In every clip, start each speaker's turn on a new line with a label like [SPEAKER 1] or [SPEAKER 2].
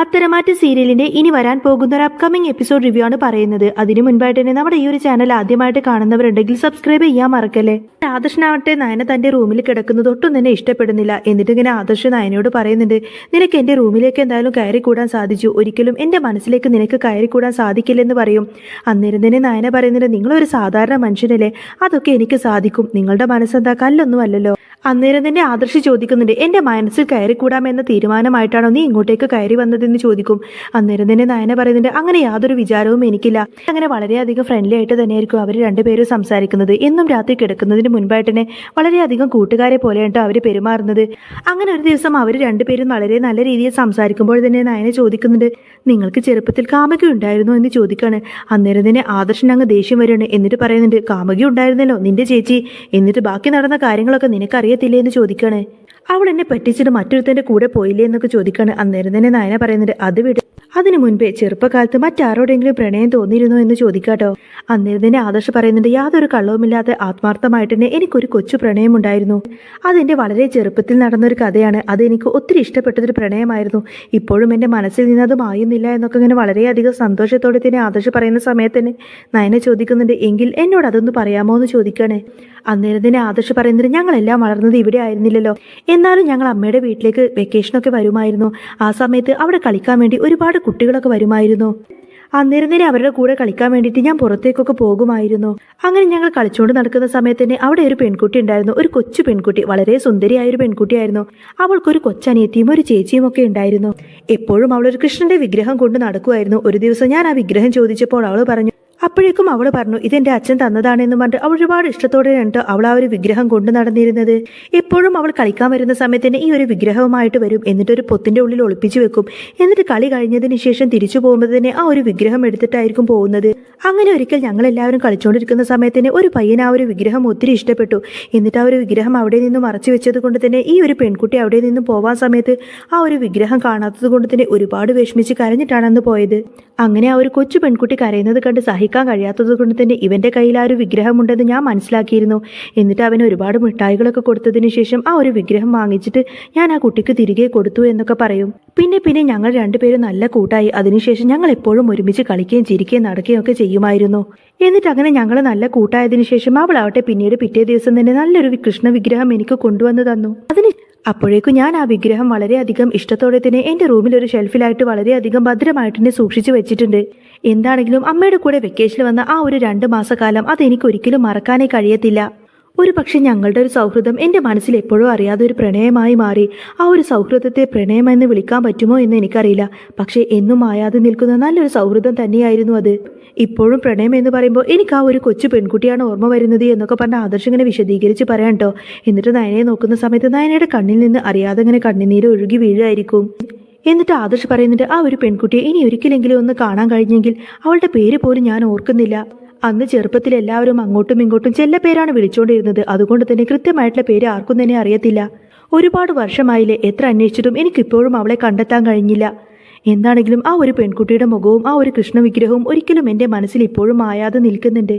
[SPEAKER 1] പത്തരമാറ്റ് സീരിയലിന്റെ ഇനി വരാൻ പോകുന്ന ഒരു അപ്കമിംഗ് എപ്പിസോഡ് റിവ്യൂ ആണ് പറയുന്നത്. അതിനു മുൻപായിട്ട് തന്നെ നമ്മുടെ ഈ ഒരു ചാനൽ ആദ്യമായിട്ട് കാണുന്നവരുണ്ടെങ്കിൽ സബ്സ്ക്രൈബ് ചെയ്യാൻ മറക്കല്ലേ? ആദർശനാവട്ടെ നയന തന്റെ റൂമിൽ കിടക്കുന്നത് ഒട്ടും തന്നെ ഇഷ്ടപ്പെടുന്നില്ല. എന്നിട്ട് ഇങ്ങനെ ആദർശ് നയനയോട് പറയുന്നുണ്ട് നിനക്ക് എന്റെ റൂമിലേക്ക് എന്തായാലും കയറി കൂടാൻ സാധിച്ചു. ഒരിക്കലും എന്റെ മനസ്സിലേക്ക് നിനക്ക് കയറി കൂടാൻ സാധിക്കില്ലെന്ന് പറയും. അന്നേരം തന്നെ നയന പറയുന്നുണ്ട് നിങ്ങളൊരു സാധാരണ മനുഷ്യനല്ലേ? അതൊക്കെ എനിക്ക് സാധിക്കും. നിങ്ങളുടെ മനസ്സെന്താ കല്ലൊന്നും അല്ലല്ലോ. അന്നേരം തന്നെ ആദർശ് ചോദിക്കുന്നുണ്ട് എന്റെ മനസ്സിൽ കയറി കൂടാമെന്ന തീരുമാനമായിട്ടാണോ നീ ഇങ്ങോട്ടേക്ക് കയറി വന്നതെന്ന് ചോദിക്കും. അന്നേരം തന്നെ നയന പറയുന്നുണ്ട് അങ്ങനെ യാതൊരു വിചാരവും എനിക്കില്ല. അങ്ങനെ വളരെയധികം ഫ്രണ്ട്ലി ആയിട്ട് തന്നെയായിരിക്കും അവർ രണ്ടുപേരും സംസാരിക്കുന്നത്. എന്നും രാത്രി കിടക്കുന്നതിന് മുൻപായിട്ട് തന്നെ വളരെയധികം കൂട്ടുകാരെ പോലെയാണ് അവർ പെരുമാറുന്നത്. അങ്ങനെ ഒരു ദിവസം അവർ രണ്ടുപേരും വളരെ നല്ല രീതിയിൽ സംസാരിക്കുമ്പോൾ തന്നെ നയന ചോദിക്കുന്നുണ്ട് നിങ്ങൾക്ക് ചെറുപ്പത്തിൽ കാമക ഉണ്ടായിരുന്നോ? എന്ന് ചോദിക്കുകയാണ് അന്നേരം തന്നെ ആദർശൻ അങ്ങ് ദേഷ്യം വരികയാണ്. എന്നിട്ട് പറയുന്നുണ്ട് കാമകി ഉണ്ടായിരുന്നല്ലോ നിന്റെ ചേച്ചി. എന്നിട്ട് ബാക്കി നടന്ന കാര്യങ്ങളൊക്കെ നിനക്കറിയത്തില്ലേ എന്ന് ചോദിക്കാണ്. അവൾ എന്നെ പറ്റിച്ചിട്ട് മറ്റൊരുത്തന്റെ കൂടെ പോയില്ലേ എന്നൊക്കെ ചോദിക്കാണ്. അന്നേരം തന്നെ നയന പറയുന്നുണ്ട് അത് വിട്. അതിനു മുൻപേ ചെറുപ്പകാലത്ത് മറ്റാരോടെങ്കിലും പ്രണയം തോന്നിയിരുന്നോ എന്ന് ചോദിക്കാട്ടോ. അന്നേരം തന്നെ ആദർശ് പറയുന്നുണ്ട് യാതൊരു കള്ളവുമില്ലാതെ ആത്മാർത്ഥമായിട്ട് തന്നെ എനിക്കൊരു കൊച്ചു പ്രണയമുണ്ടായിരുന്നു. അതെന്റെ വളരെ ചെറുപ്പത്തിൽ നടന്നൊരു കഥയാണ്. അത് എനിക്ക് ഒത്തിരി ഇഷ്ടപ്പെട്ടൊരു പ്രണയമായിരുന്നു. ഇപ്പോഴും എന്റെ മനസ്സിൽ നിന്ന് അത് മായുന്നില്ല എന്നൊക്കെ ഇങ്ങനെ വളരെയധികം സന്തോഷത്തോടെ തന്നെ ആദർശ് പറയുന്ന സമയത്ത് തന്നെ നയന ചോദിക്കുന്നുണ്ട് എങ്കിൽ എന്നോട് അതൊന്ന് പറയാമോ എന്ന് ചോദിക്കാണ്. അന്നേരം തന്നെ ആദർശ് പറയുന്നത് ഞങ്ങളെല്ലാം വളർന്നത് ഇവിടെ ആയിരുന്നില്ലല്ലോ. എന്നാലും ഞങ്ങൾ അമ്മയുടെ വീട്ടിലേക്ക് വെക്കേഷനൊക്കെ വരുമായിരുന്നു. ആ സമയത്ത് അവിടെ കളിക്കാൻ വേണ്ടി ഒരുപാട് കുട്ടികളൊക്കെ വരുമായിരുന്നു. അന്നേരം അവരുടെ കൂടെ കളിക്കാൻ വേണ്ടിയിട്ട് ഞാൻ പുറത്തേക്കൊക്കെ പോകുമായിരുന്നു. അങ്ങനെ ഞങ്ങൾ കളിച്ചുകൊണ്ട് നടക്കുന്ന സമയത്ത് തന്നെ അവിടെ ഒരു പെൺകുട്ടി ഉണ്ടായിരുന്നു. ഒരു കൊച്ചു പെൺകുട്ടി വളരെ സുന്ദരിയായ ഒരു പെൺകുട്ടിയായിരുന്നു. അവൾക്കൊരു കൊച്ചനിയത്തിയും ഒരു ചേച്ചിയും ഒക്കെ ഉണ്ടായിരുന്നു. എപ്പോഴും അവൾ ഒരു കൃഷ്ണന്റെ വിഗ്രഹം കൊണ്ട് നടക്കുമായിരുന്നു. ഒരു ദിവസം ഞാൻ ആ വിഗ്രഹം ചോദിച്ചപ്പോൾ അവൾ പറഞ്ഞു അപ്പോഴേക്കും അവൾ പറഞ്ഞു ഇതെന്റെ അച്ഛൻ തന്നതാണെന്ന് പറഞ്ഞിട്ട് അവൾ ഒരുപാട് ഇഷ്ടത്തോടെ കണ്ടിട്ട് അവൾ ആ ഒരു വിഗ്രഹം കൊണ്ടു നടന്നിരുന്നത്. എപ്പോഴും അവൾ കളിക്കാൻ വരുന്ന സമയത്ത് തന്നെ ഈ ഒരു വിഗ്രഹവുമായിട്ട് വരും. എന്നിട്ട് ഒരു പൊത്തിന്റെ ഉള്ളിൽ ഒളിപ്പിച്ചു വെക്കും. എന്നിട്ട് കളി കഴിഞ്ഞതിന് ശേഷം തിരിച്ചു പോകുമ്പോൾ തന്നെ ആ ഒരു വിഗ്രഹം എടുത്തിട്ടായിരിക്കും പോകുന്നത്. അങ്ങനെ ഒരിക്കൽ ഞങ്ങൾ എല്ലാവരും കളിച്ചുകൊണ്ടിരിക്കുന്ന സമയത്ത് തന്നെ ഒരു പയ്യൻ ആ ഒരു വിഗ്രഹം ഒത്തിരി ഇഷ്ടപ്പെട്ടു. എന്നിട്ട് ആ ഒരു വിഗ്രഹം അവിടെ നിന്ന് മറച്ചു വെച്ചത് കൊണ്ട് തന്നെ ഈ ഒരു പെൺകുട്ടി അവിടെ നിന്ന് പോവാൻ സമയത്ത് ആ ഒരു വിഗ്രഹം കാണാത്തത് കൊണ്ട് തന്നെ ഒരുപാട് വിഷമിച്ച് കരഞ്ഞിട്ടാണ് അന്ന് പോയത്. അങ്ങനെ ആ ഒരു കൊച്ചു പെൺകുട്ടി കരയുന്നത് കണ്ട് സഹിക്കാൻ കഴിയാത്തത് കൊണ്ട് തന്നെ ഇവന്റെ കയ്യിൽ ആ ഒരു വിഗ്രഹമുണ്ടെന്ന് ഞാൻ മനസ്സിലാക്കിയിരുന്നു. എന്നിട്ട് അവന് ഒരുപാട് മിഠായികളൊക്കെ കൊടുത്തതിന് ശേഷം ആ ഒരു വിഗ്രഹം വാങ്ങിച്ചിട്ട് ഞാൻ ആ കുട്ടിക്ക് തിരികെ കൊടുത്തു എന്നൊക്കെ പറയും. പിന്നെ പിന്നെ ഞങ്ങൾ രണ്ടുപേരും നല്ല കൂട്ടായി. അതിനുശേഷം ഞങ്ങൾ എപ്പോഴും ഒരുമിച്ച് കളിക്കുകയും ചിരിക്കുകയും നടക്കുകയും ഒക്കെ ചെയ്യുമായിരുന്നു. എന്നിട്ട് അങ്ങനെ ഞങ്ങൾ നല്ല കൂട്ടായതിനു ശേഷം അവളാവട്ടെ പിന്നീട് പിറ്റേ ദിവസം തന്നെ നല്ലൊരു കൃഷ്ണ വിഗ്രഹം എനിക്ക് കൊണ്ടുവന്ന് തന്നു. അതിന് അപ്പോഴേക്കും ഞാൻ ആ വിഗ്രഹം വളരെയധികം ഇഷ്ടത്തോടെ തന്നെ എന്റെ റൂമിൽ ഒരു ഷെൽഫിലായിട്ട് വളരെയധികം ഭദ്രമായിട്ട് തന്നെ സൂക്ഷിച്ചു വെച്ചിട്ടുണ്ട്. എന്താണെങ്കിലും അമ്മയുടെ കൂടെ വെക്കേഷനിൽ വന്ന ആ ഒരു രണ്ട് മാസക്കാലം അതെനിക്ക് ഒരിക്കലും മറക്കാനേ കഴിയത്തില്ല. ഒരു പക്ഷേ ഞങ്ങളുടെ ഒരു സൗഹൃദം എന്റെ മനസ്സിൽ എപ്പോഴും അറിയാതെ ഒരു പ്രണയമായി മാറി ആ ഒരു സൗഹൃദത്തെ പ്രണയമെന്ന് വിളിക്കാൻ പറ്റുമോ എന്ന് എനിക്കറിയില്ല. പക്ഷേ എന്നും മായാതെ നിൽക്കുന്ന നല്ലൊരു സൗഹൃദം തന്നെയായിരുന്നു അത്. ഇപ്പോഴും പ്രണയം എന്ന് പറയുമ്പോൾ എനിക്ക് ആ ഒരു കൊച്ചു പെൺകുട്ടിയാണ് ഓർമ്മ വരുന്നത് എന്നൊക്കെ പറഞ്ഞ ആദർശം ഇങ്ങനെ വിശദീകരിച്ച് പറയാം കേട്ടോ. എന്നിട്ട് നയനയെ നോക്കുന്ന സമയത്ത് നയനയുടെ കണ്ണിൽ നിന്ന് അറിയാതെ ഇങ്ങനെ കണ്ണിനീര് ഒഴുകി വീഴുമായിരിക്കും എന്നിട്ട് ആദർശ് പറയുന്നുണ്ട് ആ ഒരു പെൺകുട്ടിയെ ഇനി ഒരിക്കലെങ്കിലും ഒന്ന് കാണാൻ കഴിഞ്ഞെങ്കിൽ അവളുടെ പേര് പോലും ഞാൻ ഓർക്കുന്നില്ല. അന്ന് ചെറുപ്പത്തിൽ എല്ലാവരും അങ്ങോട്ടും ഇങ്ങോട്ടും ചെല്ല പേരാണ് വിളിച്ചുകൊണ്ടിരുന്നത് അതുകൊണ്ട് തന്നെ കൃത്യമായിട്ടുള്ള പേര് ആർക്കും തന്നെ അറിയത്തില്ല. ഒരുപാട് വർഷമായില്ലേ എത്ര അന്വേഷിച്ചിട്ടും എനിക്കിപ്പോഴും അവളെ കണ്ടെത്താൻ കഴിഞ്ഞില്ല. എന്താണെങ്കിലും ആ ഒരു പെൺകുട്ടിയുടെ മുഖവും ആ ഒരു കൃഷ്ണ വിഗ്രഹവും ഒരിക്കലും എന്റെ മനസ്സിൽ ഇപ്പോഴും മായാതെ നിൽക്കുന്നുണ്ട്.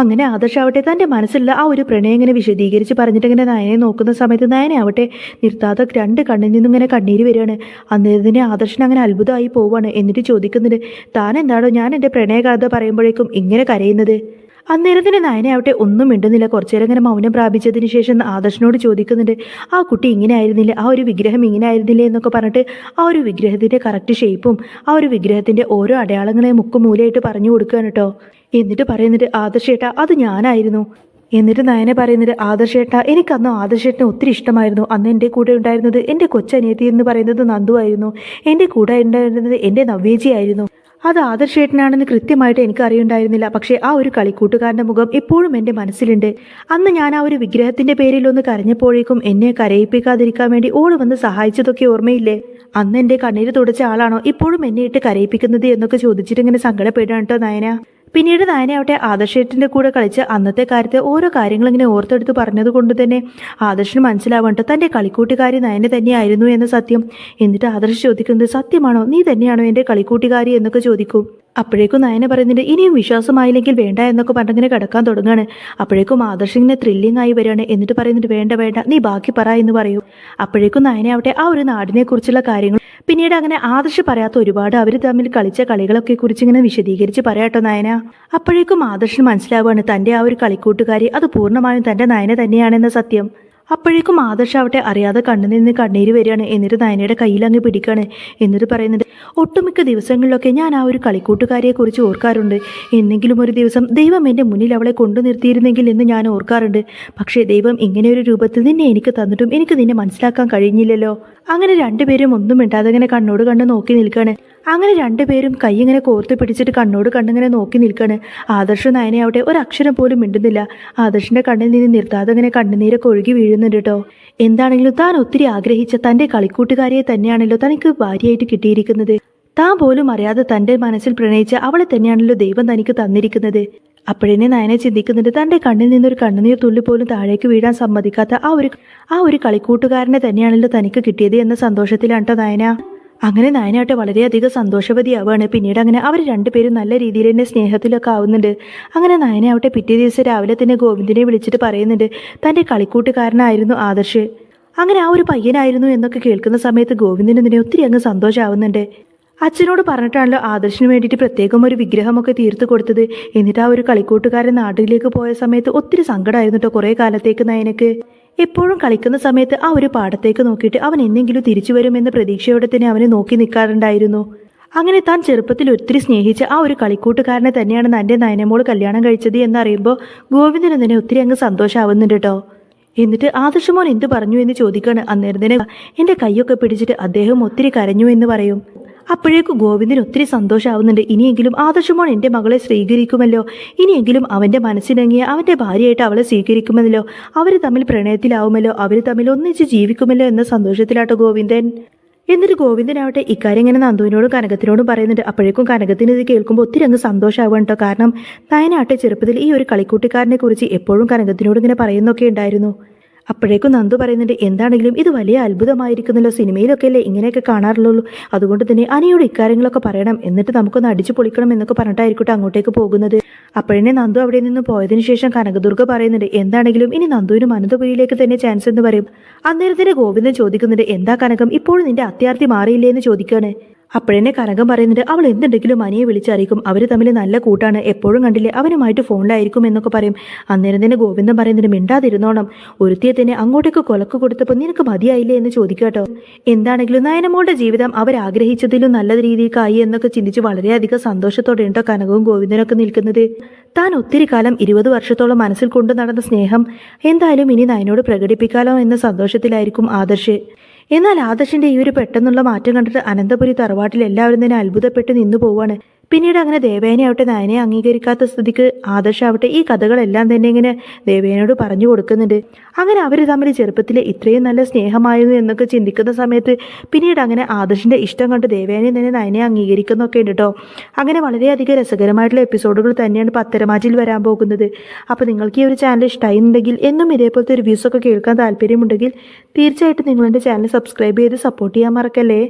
[SPEAKER 1] അങ്ങനെ ആദർശാവട്ടെ തന്റെ മനസ്സിലുള്ള ആ ഒരു പ്രണയം ഇങ്ങനെ വിശദീകരിച്ച് പറഞ്ഞിട്ട് ഇങ്ങനെ നയനെ നോക്കുന്ന സമയത്ത് നയനെ ആവട്ടെ നിർത്താതെ രണ്ട് കണ്ണിൽ നിന്നും ഇങ്ങനെ കണ്ണീര് വരികയാണ്. അന്നേരത്തിന് ആദർശൻ അങ്ങനെ അത്ഭുതമായി പോവാണ് എന്നിട്ട് ചോദിക്കുന്നുണ്ട് താൻ എന്താണോ ഞാൻ എന്റെ പ്രണയകഥ പറയുമ്പോഴേക്കും ഇങ്ങനെ കരയുന്നത്? അന്നേരം തന്നെ നയനയാവട്ടെ ഒന്നും മിണ്ടുന്നില്ല. കുറച്ചേരം ഇങ്ങനെ മൗനം പ്രാപിച്ചതിന് ശേഷം ആദർശനോട് ചോദിക്കുന്നുണ്ട് ആ കുട്ടി ഇങ്ങനെ ആയിരുന്നില്ല ആ ഒരു വിഗ്രഹം ഇങ്ങനെ ആയിരുന്നില്ലേ എന്നൊക്കെ പറഞ്ഞിട്ട് ആ ഒരു വിഗ്രഹത്തിന്റെ കറക്റ്റ് ഷേപ്പും ആ ഒരു വിഗ്രഹത്തിന്റെ ഓരോ അടയാളങ്ങളെ മുക്കുമൂലയായിട്ട് പറഞ്ഞു കൊടുക്കുകയാണ് കേട്ടോ. എന്നിട്ട് പറയുന്നുണ്ട് ആദർശേട്ടാ അത് ഞാനായിരുന്നു. എന്നിട്ട് നയന പറയുന്നത് ആദർശേട്ട എനിക്കന്ന് ആദർശേട്ടനെ ഒത്തിരി ഇഷ്ടമായിരുന്നു. അന്ന് എന്റെ കൂടെ ഉണ്ടായിരുന്നത് എന്റെ കൊച്ചനിയത്തി എന്ന് പറയുന്നത് നന്ദുവായിരുന്നു എന്റെ കൂടെ ഉണ്ടായിരുന്നത് എന്റെ നവ്യേജിയായിരുന്നു അത് ആദർശേട്ടനാണെന്ന് കൃത്യമായിട്ട് എനിക്ക് അറിയുണ്ടായിരുന്നില്ല പക്ഷേ ആ ഒരു കളിക്കൂട്ടുകാരന്റെ മുഖം എപ്പോഴും എന്റെ മനസ്സിലുണ്ട്. അന്ന് ഞാൻ ആ ഒരു വിഗ്രഹത്തിന്റെ പേരിൽ ഒന്ന് കരഞ്ഞപ്പോഴേക്കും എന്നെ കരയിപ്പിക്കാതിരിക്കാൻ വേണ്ടി ഓൾ വന്ന് സഹായിച്ചതൊക്കെ ഓർമ്മയില്ലേ? അന്ന് എന്റെ കണ്ണീര് തുടച്ച ആളാണോ? ഇപ്പോഴും എന്നെ ഇട്ട് കരയിപ്പിക്കുന്നത് എന്നൊക്കെ ചോദിച്ചിട്ട് ഇങ്ങനെ സങ്കടപ്പെടുകയാണ് കേട്ടോ നയന. പിന്നീട് നയനയാവട്ടെ ആദർശേട്ടന്റെ കൂടെ കളിച്ച് അന്നത്തെ കാര്യത്തെ ഓരോ കാര്യങ്ങൾ ഇങ്ങനെ ഓർത്തെടുത്ത് പറഞ്ഞത് കൊണ്ട് തന്നെ ആദർശന് മനസ്സിലാവണ്ട തന്റെ കളിക്കൂട്ടുകാരി നയന തന്നെയായിരുന്നു എന്ന സത്യം. എന്നിട്ട് ആദർശ് ചോദിക്കുന്നത് സത്യമാണോ? നീ തന്നെയാണോ എന്റെ കളിക്കൂട്ടുകാരി എന്നൊക്കെ ചോദിക്കും. അപ്പോഴേക്കും നയന പറയുന്നുണ്ട് ഇനിയും വിശ്വാസമായില്ലെങ്കിൽ വേണ്ട എന്നൊക്കെ പറഞ്ഞിങ്ങനെ കിടക്കാൻ തുടങ്ങുകയാണ്. അപ്പോഴേക്കും ആദർശിങ്ങനെ ത്രില്ലിംഗ് ആയി വരികയാണ്. എന്നിട്ട് പറയുന്നുണ്ട് വേണ്ട വേണ്ട നീ ബാക്കി പറ എന്ന് പറയൂ. അപ്പോഴേക്കും നയന ആവട്ടെ ആ ഒരു നാടിനെ കുറിച്ചുള്ള കാര്യങ്ങൾ പിന്നീട് അങ്ങനെ ആദർശ് പറയാത്ത ഒരുപാട് അവർ തമ്മിൽ കളിച്ച കളികളൊക്കെ കുറിച്ച് ഇങ്ങനെ വിശദീകരിച്ച് പറയാട്ടോ നയന. അപ്പോഴേക്കും ആദർശിന് മനസ്സിലാവുകയാണ് തന്റെ ആ ഒരു കളിക്കൂട്ടുകാരി അത് പൂർണമായും തന്റെ നയന തന്നെയാണെന്ന സത്യം. അപ്പോഴേക്കും ആദർശ് ആവട്ടെ അറിയാതെ കണ്ണു നിന്ന് കണ്ണീര് വരികയാണ്. എന്നിട്ട് നയനയുടെ കയ്യിൽ അങ്ങ് പിടിക്കുകയാണ്. എന്നിട്ട് പറയുന്നുണ്ട് ഒട്ടുമിക്ക ദിവസങ്ങളിലൊക്കെ ഞാൻ ആ ഒരു കളിക്കൂട്ടുകാരിയെ കുറിച്ച് ഓർക്കാറുണ്ട്. എന്നെങ്കിലും ഒരു ദിവസം ദൈവം എന്റെ മുന്നിൽ അവളെ കൊണ്ടു നിർത്തിയിരുന്നെങ്കിൽ എന്ന് ഞാൻ ഓർക്കാറുണ്ട്. പക്ഷേ ദൈവം ഇങ്ങനെ ഒരു രൂപത്തിൽ നിന്നെ എനിക്ക് തന്നിട്ടും എനിക്ക് നിന്നെ മനസ്സിലാക്കാൻ കഴിഞ്ഞില്ലല്ലോ. അങ്ങനെ രണ്ടുപേരും ഒന്നും മിണ്ടാതെ ഇങ്ങനെ കണ്ണോട് കണ്ട് നോക്കി നിൽക്കാണ് അങ്ങനെ രണ്ടുപേരും കൈ ഇങ്ങനെ കോർത്ത് പിടിച്ചിട്ട് കണ്ണോട് കണ്ണിങ്ങനെ നോക്കി നിൽക്കാണ്. ആദർശ നയനയാവട്ടെ അക്ഷരം പോലും മിണ്ടുന്നില്ല. ആദർശിന്റെ കണ്ണിൽ നിന്ന് നിർത്താതെ അങ്ങനെ കണ്ണുനീരൊക്കെ ഒഴുകി വീഴുന്നുണ്ട് കേട്ടോ. എന്താണെങ്കിലും താൻ ഒത്തിരി ആഗ്രഹിച്ച തന്റെ കളിക്കൂട്ടുകാരിയെ തന്നെയാണല്ലോ തനിക്ക് ഭാര്യയായിട്ട് കിട്ടിയിരിക്കുന്നത്. താൻ പോലും അറിയാതെ തന്റെ മനസ്സിൽ പ്രണയിച്ച അവളെ തന്നെയാണല്ലോ ദൈവം തനിക്ക് തന്നിരിക്കുന്നത്. അപ്പോഴേ നയനെ ചിന്തിക്കുന്നുണ്ട് തന്റെ കണ്ണിൽ നിന്നൊരു കണ്ണുനീർ തുള്ളി പോലും താഴേക്ക് വീഴാൻ സമ്മതിക്കാത്ത ആ ഒരു ആ ഒരു കളിക്കൂട്ടുകാരനെ തന്നെയാണല്ലോ തനിക്ക് കിട്ടിയത് എന്ന സന്തോഷത്തിലാണ് കേട്ടോ നയന. അങ്ങനെ നയനാട്ടെ വളരെയധികം സന്തോഷവതിയാവുകയാണ്. പിന്നീട് അങ്ങനെ അവർ രണ്ടുപേരും നല്ല രീതിയിൽ തന്നെ സ്നേഹത്തിലൊക്കെ ആവുന്നുണ്ട്. അങ്ങനെ നയനാവട്ടെ പിറ്റേ ദിവസം രാവിലെ തന്നെ ഗോവിന്ദനെ വിളിച്ചിട്ട് പറയുന്നുണ്ട് തന്റെ കളിക്കൂട്ടുകാരനായിരുന്നു ആദർശ്. അങ്ങനെ ആ ഒരു പയ്യനായിരുന്നു എന്നൊക്കെ കേൾക്കുന്ന സമയത്ത് ഗോവിന്ദന് ഇതിനെ ഒത്തിരി അങ്ങ് സന്തോഷമാവുന്നുണ്ട് അച്ഛനോട് പറഞ്ഞിട്ടാണല്ലോ ആദർശിന് വേണ്ടിയിട്ട് പ്രത്യേകം ഒരു വിഗ്രഹമൊക്കെ തീർത്തു കൊടുത്തത്. എന്നിട്ട് ആ ഒരു കളിക്കൂട്ടുകാരൻ നാട്ടിലേക്ക് പോയ സമയത്ത് ഒത്തിരി സങ്കടമായിരുന്നു കേട്ടോ കുറേ കാലത്തേക്ക് നയനക്ക്. എപ്പോഴും കളിക്കുന്ന സമയത്ത് ആ ഒരു പാടത്തേക്ക് നോക്കിയിട്ട് അവൻ എന്തെങ്കിലും തിരിച്ചു വരുമെന്ന പ്രതീക്ഷയോടെ തന്നെ അവനെ നോക്കി നിൽക്കാറുണ്ടായിരുന്നു. അങ്ങനെ താൻ ചെറുപ്പത്തിൽ ഒത്തിരി സ്നേഹിച്ച ആ ഒരു കളിക്കൂട്ടുകാരനെ തന്നെയാണ് തന്റെ നയനമോൾ കല്യാണം കഴിച്ചത് എന്നറിയുമ്പോൾ ഗോവിന്ദന് തന്നെ ഒത്തിരി അങ്ങ് സന്തോഷമാവുന്നുണ്ട് കേട്ടോ. എന്നിട്ട് ആദർശമോൻ എന്ത് പറഞ്ഞു? എന്ന് ചോദിക്കാണ്. അന്നേരം തന്നെ എന്റെ കൈയൊക്കെ പിടിച്ചിട്ട് അദ്ദേഹം ഒത്തിരി കരഞ്ഞു എന്ന് പറയും. അപ്പോഴേക്കും ഗോവിന്ദന് ഒത്തിരി സന്തോഷമാവുന്നുണ്ട് ഇനിയെങ്കിലും ആദർശമോൻ എന്റെ മകളെ സ്വീകരിക്കുമല്ലോ? ഇനിയെങ്കിലും അവന്റെ മനസ്സിനങ്ങിയ അവന്റെ ഭാര്യയായിട്ട് അവളെ സ്വീകരിക്കുമല്ലോ? അവർ തമ്മിൽ പ്രണയത്തിലാവുമല്ലോ? അവർ തമ്മിൽ ഒന്നിച്ച് ജീവിക്കുമല്ലോ എന്ന സന്തോഷത്തിലാട്ടോ ഗോവിന്ദൻ. എന്നിട്ട് ഗോവിന്ദനാവട്ടെ ഇക്കാര്യം ഇങ്ങനെ നന്ദുവിനോടും കനകത്തിനോടും പറയുന്നുണ്ട്. അപ്പോഴേക്കും കനകത്തിന് ഇത് കേൾക്കുമ്പോൾ ഒത്തിരി അങ്ങ് സന്തോഷമാവുകയാണ് കേട്ടോ കാരണം നയനാട്ടെ ചെറുപ്പത്തിൽ ഈ ഒരു കളിക്കൂട്ടുകാരനെ കുറിച്ച് എപ്പോഴും കനകത്തിനോട് ഇങ്ങനെ പറയുന്നൊക്കെ ഉണ്ടായിരുന്നു. അപ്പോഴേക്കും നന്ദു പറയുന്നുണ്ട് എന്താണെങ്കിലും ഇത് വലിയ അത്ഭുതമായിരിക്കുന്നല്ലോ സിനിമയിലൊക്കെ അല്ലേ ഇങ്ങനെയൊക്കെ കാണാറുള്ളൂ. അതുകൊണ്ട് തന്നെ അനിയോട് ഇക്കാര്യങ്ങളൊക്കെ പറയണം. എന്നിട്ട് നമുക്കൊന്ന് അടിച്ചു പൊളിക്കണം എന്നൊക്കെ പറഞ്ഞിട്ടായിരിക്കട്ടെ അങ്ങോട്ടേക്ക് പോകുന്നത്. അപ്പോഴേ നന്ദു അവിടെ നിന്ന് പോയതിന് ശേഷം കനകദുർഗ പറയുന്നുണ്ട് എന്താണെങ്കിലും ഇനി നന്ദുവിന് അനന്തപുരിയിലേക്ക് തന്നെ ചാൻസ് എന്ന് പറയും. അന്നേരത്തിന് ഗോവിന്ദൻ ചോദിക്കുന്നുണ്ട് എന്താ കനകം? ഇപ്പോഴും നിന്റെ അത്യാർത്ഥി മാറിയില്ലേ? എന്ന് ചോദിക്കാണ് അപ്പോഴെന്നെ കനകം പറയുന്നുണ്ട് അവൾ എന്തുണ്ടെങ്കിലും അനിയെ വിളിച്ചറിയിക്കും. അവർ തമ്മിൽ നല്ല കൂട്ടാണ്. എപ്പോഴും കണ്ടില്ലേ അവനുമായിട്ട് ഫോണിലായിരിക്കും എന്നൊക്കെ പറയും. അന്നേരം തന്നെ ഗോവിന്ദൻ പറയുന്നുണ്ട് മിണ്ടാതിരുന്നോണം. ഒരുത്തിയെ തന്നെ അങ്ങോട്ടേക്ക് കൊലക്ക് കൊടുത്തപ്പോൾ നിനക്ക് മതിയായില്ലേ എന്ന് ചോദിക്കാട്ടോ എന്താണെങ്കിലും നയനമോളുടെ ജീവിതം അവർ ആഗ്രഹിച്ചതിലും നല്ല രീതിക്കായി എന്നൊക്കെ ചിന്തിച്ച് വളരെയധികം സന്തോഷത്തോടെ ഉണ്ടോ കനകവും ഗോവിന്ദനൊക്കെ നിൽക്കുന്നത്. താൻ ഒത്തിരി കാലം ഇരുപത് വർഷത്തോളം മനസ്സിൽ കൊണ്ടു നടന്ന സ്നേഹം എന്തായാലും ഇനി നയനോട് പ്രകടിപ്പിക്കാലോ എന്ന സന്തോഷത്തിലായിരിക്കും ആദർശ്. എന്നാൽ ആദർശിന്റെ ഈ ഒരു പെട്ടെന്നുള്ള മാറ്റം കണ്ടിട്ട് അനന്തപുരി തറവാട്ടിൽ എല്ലാവരും തന്നെ അത്ഭുതപ്പെട്ട് നിന്നു പോവാണ്. പിന്നീട് അങ്ങനെ ദേവേനയാവട്ടെ നയനെ അംഗീകരിക്കാത്ത സ്ഥിതിക്ക് ആദർശാവട്ടെ ഈ കഥകളെല്ലാം തന്നെ ഇങ്ങനെ ദേവേനയോട് പറഞ്ഞു കൊടുക്കുന്നുണ്ട്. അങ്ങനെ അവർ തമ്മിൽ ചെറുപ്പത്തിൽ ഇത്രയും നല്ല സ്നേഹമായിരുന്നു എന്നൊക്കെ ചിന്തിക്കുന്ന സമയത്ത് പിന്നീട് അങ്ങനെ ആദർശിന്റെ ഇഷ്ടം കണ്ട് ദേവേനെ തന്നെ നയനെ അംഗീകരിക്കുന്നൊക്കെ ഉണ്ട് കേട്ടോ അങ്ങനെ വളരെയധികം രസകരമായിട്ടുള്ള എപ്പിസോഡുകൾ തന്നെയാണ് പത്തരമാജിൽ വരാൻ പോകുന്നത്. അപ്പോൾ നിങ്ങൾക്ക് ഈ ഒരു ചാനൽ ഇഷ്ടമായിട്ടുണ്ടെങ്കിൽ എന്നും ഇതേപോലത്തെ റിവ്യൂസൊക്കെ കേൾക്കാൻ താല്പര്യമുണ്ടെങ്കിൽ തീർച്ചയായിട്ടും നിങ്ങളെന്റെ ചാനൽ സബ്സ്ക്രൈബ് ചെയ്ത് സപ്പോർട്ട് ചെയ്യാൻ മറക്കല്ലേ?